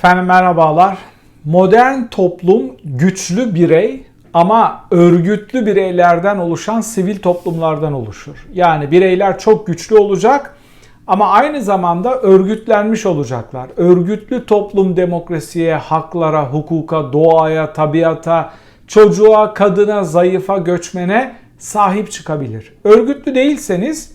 Efendim merhabalar. Modern toplum güçlü birey ama örgütlü bireylerden oluşan sivil toplumlardan oluşur. Yani bireyler çok güçlü olacak ama aynı zamanda örgütlenmiş olacaklar. Örgütlü toplum demokrasiye, haklara, hukuka, doğaya, tabiata, çocuğa, kadına, zayıfa, göçmene sahip çıkabilir. Örgütlü değilseniz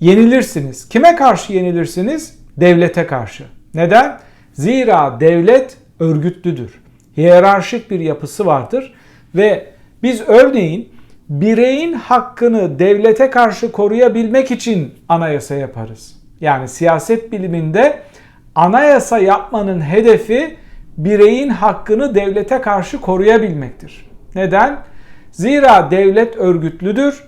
yenilirsiniz. Kime karşı yenilirsiniz? Devlete karşı. Neden? Zira devlet örgütlüdür. Hiyerarşik bir yapısı vardır ve biz örneğin bireyin hakkını devlete karşı koruyabilmek için anayasa yaparız. Yani siyaset biliminde anayasa yapmanın hedefi bireyin hakkını devlete karşı koruyabilmektir. Neden? Zira devlet örgütlüdür,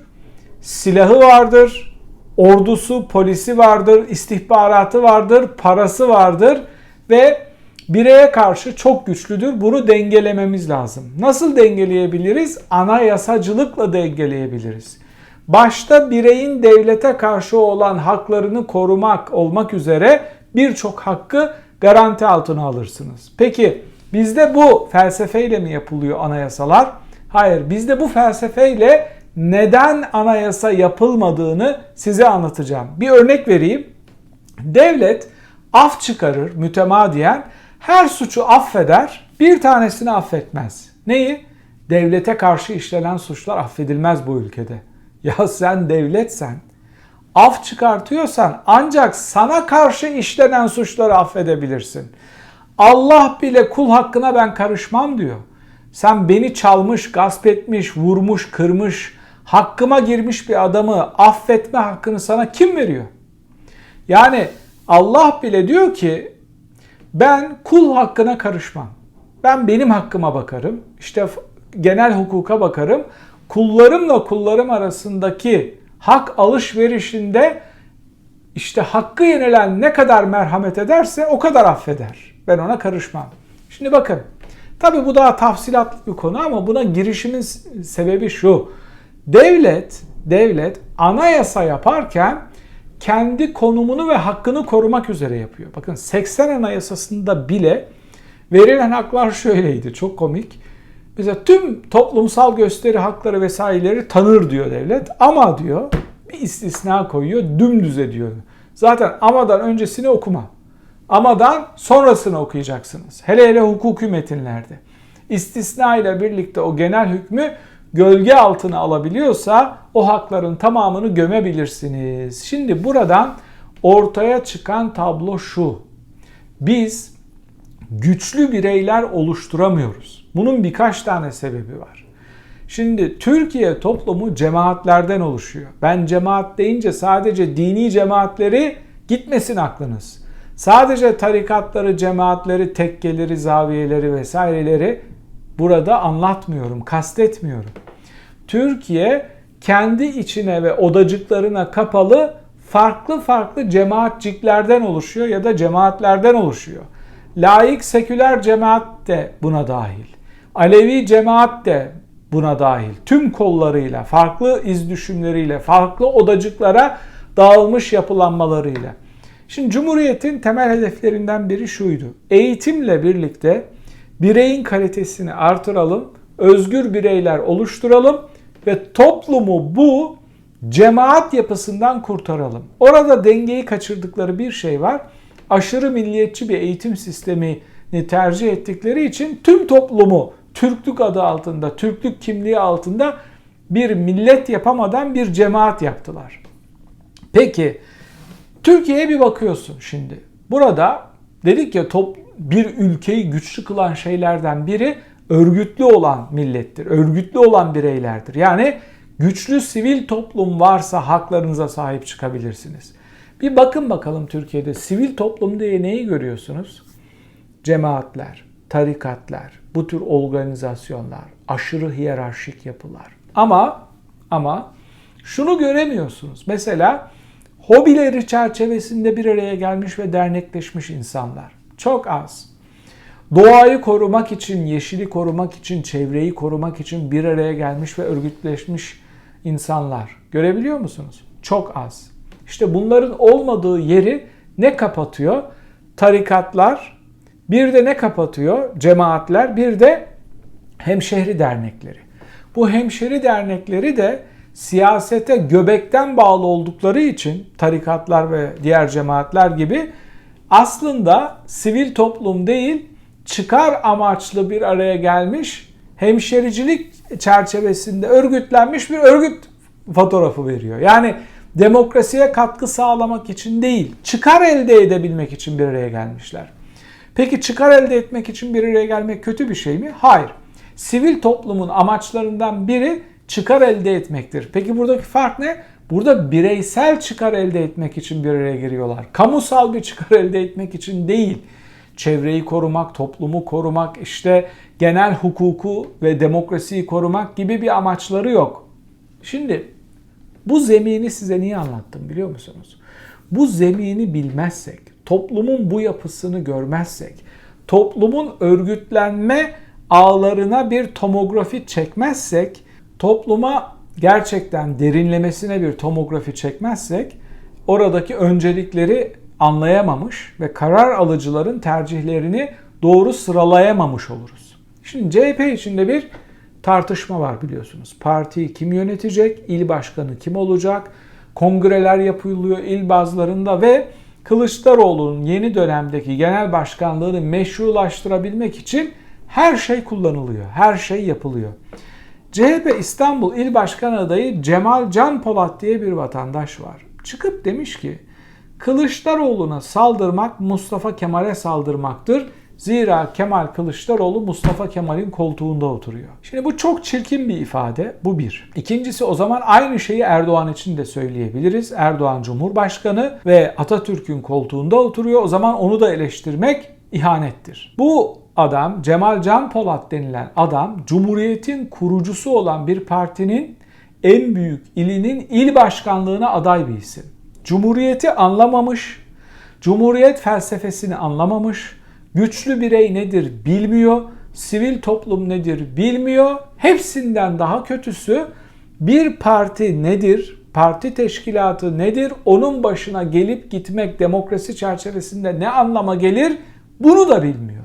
silahı vardır, ordusu, polisi vardır, istihbaratı vardır, parası vardır ve bireye karşı çok güçlüdür. Bunu dengelememiz lazım. Nasıl dengeleyebiliriz? Anayasacılıkla dengeleyebiliriz. Başta bireyin devlete karşı olan haklarını korumak olmak üzere birçok hakkı garanti altına alırsınız. Peki bizde bu felsefeyle mi yapılıyor anayasalar? Hayır, bizde bu felsefeyle neden anayasa yapılmadığını size anlatacağım. Bir örnek vereyim. Devlet af çıkarır mütemadiyen her suçu affeder, bir tanesini affetmez. Neyi? Devlete karşı işlenen suçlar affedilmez bu ülkede. Ya sen devletsen, af çıkartıyorsan ancak sana karşı işlenen suçları affedebilirsin. Allah bile kul hakkına ben karışmam diyor. Sen beni çalmış, gasp etmiş, vurmuş, kırmış, hakkıma girmiş bir adamı affetme hakkını sana kim veriyor? Yani Allah bile diyor ki ben kul hakkına karışmam. Ben benim hakkıma bakarım. İşte genel hukuka bakarım. Kullarımla kullarım arasındaki hak alışverişinde işte hakkı yenilen ne kadar merhamet ederse o kadar affeder. Ben ona karışmam. Şimdi bakın. Tabi bu daha tafsilatlı bir konu ama buna girişimin sebebi şu. Devlet, devlet anayasa yaparken kendi konumunu ve hakkını korumak üzere yapıyor. Bakın 80 Anayasası'nda bile verilen haklar şöyleydi. Çok komik. Mesela tüm toplumsal gösteri hakları vesaireleri tanır diyor devlet. Ama diyor bir istisna koyuyor dümdüz ediyor. Zaten amadan öncesini okuma. Amadan sonrasını okuyacaksınız. Hele hele hukuki metinlerde. İstisna ile birlikte o genel hükmü gölge altına alabiliyorsa o hakların tamamını gömebilirsiniz. Şimdi buradan ortaya çıkan tablo şu. Biz güçlü bireyler oluşturamıyoruz. Bunun birkaç tane sebebi var. Şimdi Türkiye toplumu cemaatlerden oluşuyor. Ben cemaat deyince sadece dini cemaatleri gitmesin aklınız. Sadece tarikatları, cemaatleri, tekkeleri, zaviyeleri vesaireleri burada anlatmıyorum, kastetmiyorum. Türkiye kendi içine ve odacıklarına kapalı farklı farklı cemaatciklerden oluşuyor ya da cemaatlerden oluşuyor. Laik seküler cemaat de buna dahil. Alevi cemaat de buna dahil. Tüm kollarıyla, farklı iz düşümleriyle, farklı odacıklara dağılmış yapılanmalarıyla. Şimdi Cumhuriyet'in temel hedeflerinden biri şuydu. Eğitimle birlikte bireyin kalitesini artıralım, özgür bireyler oluşturalım ve toplumu bu cemaat yapısından kurtaralım. Orada dengeyi kaçırdıkları bir şey var. Aşırı milliyetçi bir eğitim sistemini tercih ettikleri için tüm toplumu Türklük adı altında, Türklük kimliği altında bir millet yapamadan bir cemaat yaptılar. Peki Türkiye'ye bir bakıyorsun şimdi. Burada dedik ya top bir ülkeyi güçlü kılan şeylerden biri örgütlü olan millettir. Örgütlü olan bireylerdir. Yani güçlü sivil toplum varsa haklarınıza sahip çıkabilirsiniz. Bir bakın bakalım Türkiye'de sivil toplum diye neyi görüyorsunuz? Cemaatler, tarikatlar, bu tür organizasyonlar, aşırı hiyerarşik yapılar. Ama ama şunu göremiyorsunuz. Mesela hobileri çerçevesinde bir araya gelmiş ve dernekleşmiş insanlar. Çok az. Doğayı korumak için, yeşili korumak için, çevreyi korumak için bir araya gelmiş ve örgütleşmiş insanlar. Görebiliyor musunuz? Çok az. İşte bunların olmadığı yeri ne kapatıyor? Tarikatlar, Bir de ne kapatıyor? Cemaatler, bir de hemşehri dernekleri. Bu hemşehri dernekleri de siyasete göbekten bağlı oldukları için tarikatlar ve diğer cemaatler gibi aslında sivil toplum değil çıkar amaçlı bir araya gelmiş hemşericilik çerçevesinde örgütlenmiş bir örgüt fotoğrafı veriyor. Yani demokrasiye katkı sağlamak için değil, çıkar elde edebilmek için bir araya gelmişler. Peki çıkar elde etmek için bir araya gelmek kötü bir şey mi? Hayır. Sivil toplumun amaçlarından biri çıkar elde etmektir. Peki buradaki fark ne? Burada bireysel çıkar elde etmek için bir araya giriyorlar. Kamusal bir çıkar elde etmek için değil. Çevreyi korumak, toplumu korumak, işte genel hukuku ve demokrasiyi korumak gibi bir amaçları yok. Şimdi bu zemini size niye anlattım biliyor musunuz? Bu zemini bilmezsek, toplumun bu yapısını görmezsek, toplumun örgütlenme ağlarına bir tomografi çekmezsek, topluma gerçekten derinlemesine bir tomografi çekmezsek, oradaki öncelikleri anlayamamış ve karar alıcıların tercihlerini doğru sıralayamamış oluruz. Şimdi CHP içinde bir tartışma var biliyorsunuz. Partiyi kim yönetecek, il başkanı kim olacak, kongreler yapılıyor il bazlarında ve Kılıçdaroğlu'nun yeni dönemdeki genel başkanlığını meşrulaştırabilmek için her şey kullanılıyor, her şey yapılıyor. CHP İstanbul İl Başkan adayı Cemal Can Polat diye bir vatandaş var. Çıkıp demiş ki Kılıçdaroğlu'na saldırmak Mustafa Kemal'e saldırmaktır. Zira Kemal Kılıçdaroğlu Mustafa Kemal'in koltuğunda oturuyor. Şimdi bu çok çirkin bir ifade. Bu bir. İkincisi o zaman aynı şeyi Erdoğan için de söyleyebiliriz. Erdoğan Cumhurbaşkanı ve Atatürk'ün koltuğunda oturuyor. O zaman onu da eleştirmek ihanettir. Bu adam Cemal Can Polat denilen adam Cumhuriyet'in kurucusu olan bir partinin en büyük ilinin il başkanlığına aday bir isim. Cumhuriyeti anlamamış, Cumhuriyet felsefesini anlamamış, güçlü birey nedir bilmiyor, sivil toplum nedir bilmiyor. Hepsinden daha kötüsü bir parti nedir, parti teşkilatı nedir, onun başına gelip gitmek demokrasi çerçevesinde ne anlama gelir bunu da bilmiyor.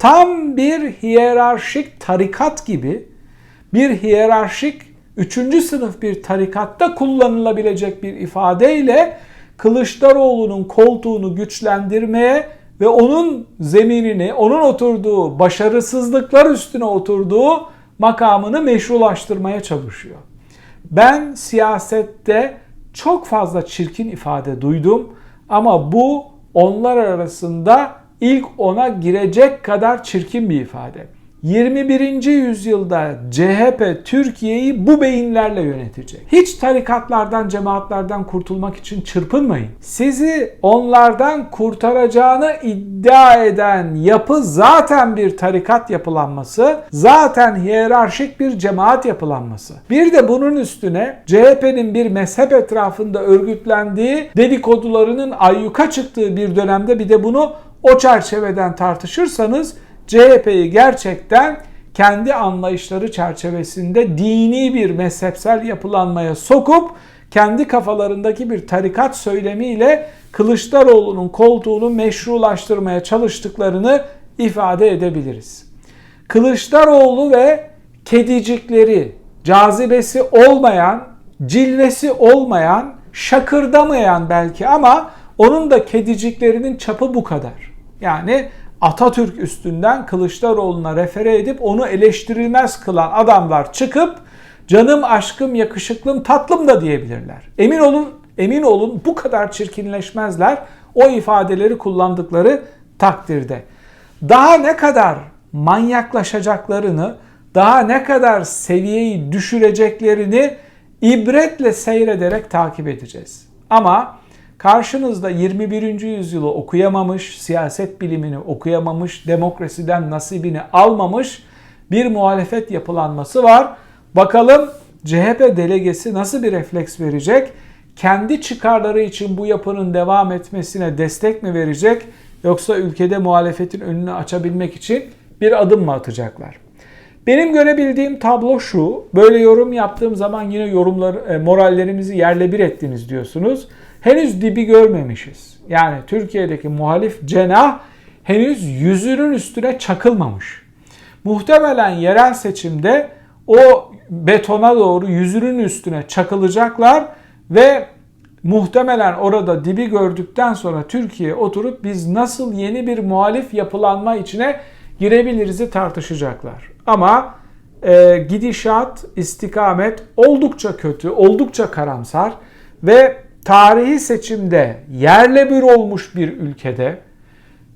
Tam bir hiyerarşik tarikat gibi bir hiyerarşik üçüncü sınıf bir tarikatta kullanılabilecek bir ifadeyle Kılıçdaroğlu'nun koltuğunu güçlendirmeye ve onun zeminini, onun oturduğu başarısızlıklar üstüne oturduğu makamını meşrulaştırmaya çalışıyor. Ben siyasette çok fazla çirkin ifade duydum ama bu onlar arasında ilk ona girecek kadar çirkin bir ifade. 21. yüzyılda CHP Türkiye'yi bu beyinlerle yönetecek. Hiç tarikatlardan, cemaatlerden kurtulmak için çırpınmayın. Sizi onlardan kurtaracağını iddia eden yapı zaten bir tarikat yapılanması, zaten hiyerarşik bir cemaat yapılanması. Bir de bunun üstüne CHP'nin bir mezhep etrafında örgütlendiği dedikodularının ayyuka çıktığı bir dönemde bir de bunu o çerçeveden tartışırsanız CHP'yi gerçekten kendi anlayışları çerçevesinde dini bir mezhepsel yapılanmaya sokup kendi kafalarındaki bir tarikat söylemiyle Kılıçdaroğlu'nun koltuğunu meşrulaştırmaya çalıştıklarını ifade edebiliriz. Kılıçdaroğlu ve kedicikleri, cazibesi olmayan, cilvesi olmayan, şakırdamayan belki ama onun da kediciklerinin çapı bu kadar. Yani Atatürk üstünden Kılıçdaroğlu'na refere edip onu eleştirilmez kılan adamlar çıkıp canım, aşkım, yakışıklım, tatlım da diyebilirler. Emin olun, emin olun bu kadar çirkinleşmezler o ifadeleri kullandıkları takdirde. Daha ne kadar manyaklaşacaklarını, daha ne kadar seviyeyi düşüreceklerini ibretle seyrederek takip edeceğiz. Ama Karşınızda 21. yüzyılı okuyamamış, siyaset bilimini okuyamamış, demokrasiden nasibini almamış bir muhalefet yapılanması var. Bakalım CHP delegesi nasıl bir refleks verecek? Kendi çıkarları için bu yapının devam etmesine destek mi verecek? Yoksa ülkede muhalefetin önünü açabilmek için bir adım mı atacaklar? Benim görebildiğim tablo şu. Böyle yorum yaptığım zaman yine yorumlar e, morallerimizi yerle bir ettiniz diyorsunuz henüz dibi görmemişiz. Yani Türkiye'deki muhalif cenah henüz yüzünün üstüne çakılmamış. Muhtemelen yerel seçimde o betona doğru yüzünün üstüne çakılacaklar ve muhtemelen orada dibi gördükten sonra Türkiye oturup biz nasıl yeni bir muhalif yapılanma içine girebiliriz'i tartışacaklar. Ama e, gidişat, istikamet oldukça kötü, oldukça karamsar ve tarihi seçimde yerle bir olmuş bir ülkede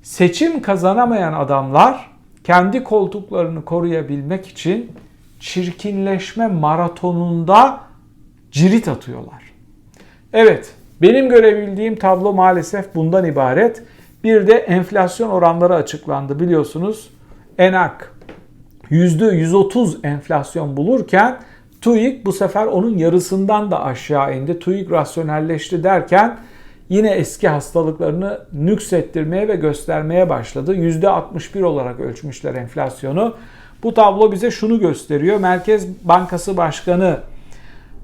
seçim kazanamayan adamlar kendi koltuklarını koruyabilmek için çirkinleşme maratonunda cirit atıyorlar. Evet, benim görebildiğim tablo maalesef bundan ibaret. Bir de enflasyon oranları açıklandı biliyorsunuz. Enak %130 enflasyon bulurken TÜİK bu sefer onun yarısından da aşağı indi. TÜİK rasyonelleşti derken yine eski hastalıklarını nüksettirmeye ve göstermeye başladı. %61 olarak ölçmüşler enflasyonu. Bu tablo bize şunu gösteriyor. Merkez Bankası Başkanı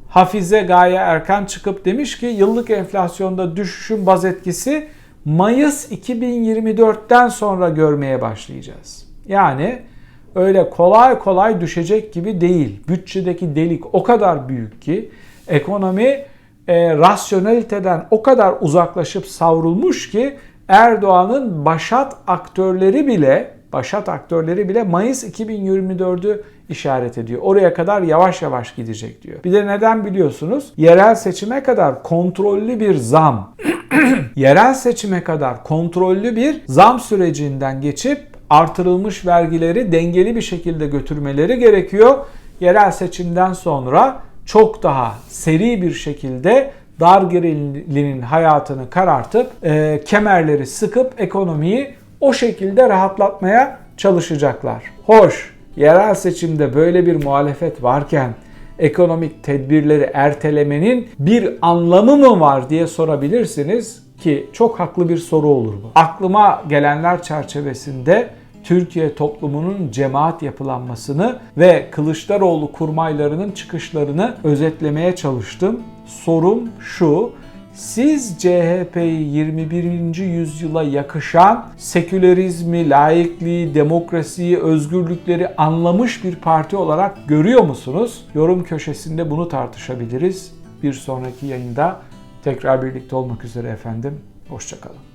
Hafize Gaye Erkan çıkıp demiş ki yıllık enflasyonda düşüşün baz etkisi Mayıs 2024'ten sonra görmeye başlayacağız. Yani öyle kolay kolay düşecek gibi değil. Bütçedeki delik o kadar büyük ki ekonomi e, rasyoneliteden o kadar uzaklaşıp savrulmuş ki Erdoğan'ın başat aktörleri bile başat aktörleri bile Mayıs 2024'ü işaret ediyor. Oraya kadar yavaş yavaş gidecek diyor. Bir de neden biliyorsunuz? Yerel seçime kadar kontrollü bir zam, yerel seçime kadar kontrollü bir zam sürecinden geçip artırılmış vergileri dengeli bir şekilde götürmeleri gerekiyor. Yerel seçimden sonra çok daha seri bir şekilde Dargirili'nin hayatını karartıp e, kemerleri sıkıp ekonomiyi o şekilde rahatlatmaya çalışacaklar. Hoş, yerel seçimde böyle bir muhalefet varken ekonomik tedbirleri ertelemenin bir anlamı mı var diye sorabilirsiniz ki çok haklı bir soru olur bu. Aklıma gelenler çerçevesinde Türkiye toplumunun cemaat yapılanmasını ve Kılıçdaroğlu kurmaylarının çıkışlarını özetlemeye çalıştım. Sorum şu, siz CHP'yi 21. yüzyıla yakışan sekülerizmi, laikliği, demokrasiyi, özgürlükleri anlamış bir parti olarak görüyor musunuz? Yorum köşesinde bunu tartışabiliriz. Bir sonraki yayında tekrar birlikte olmak üzere efendim. Hoşçakalın.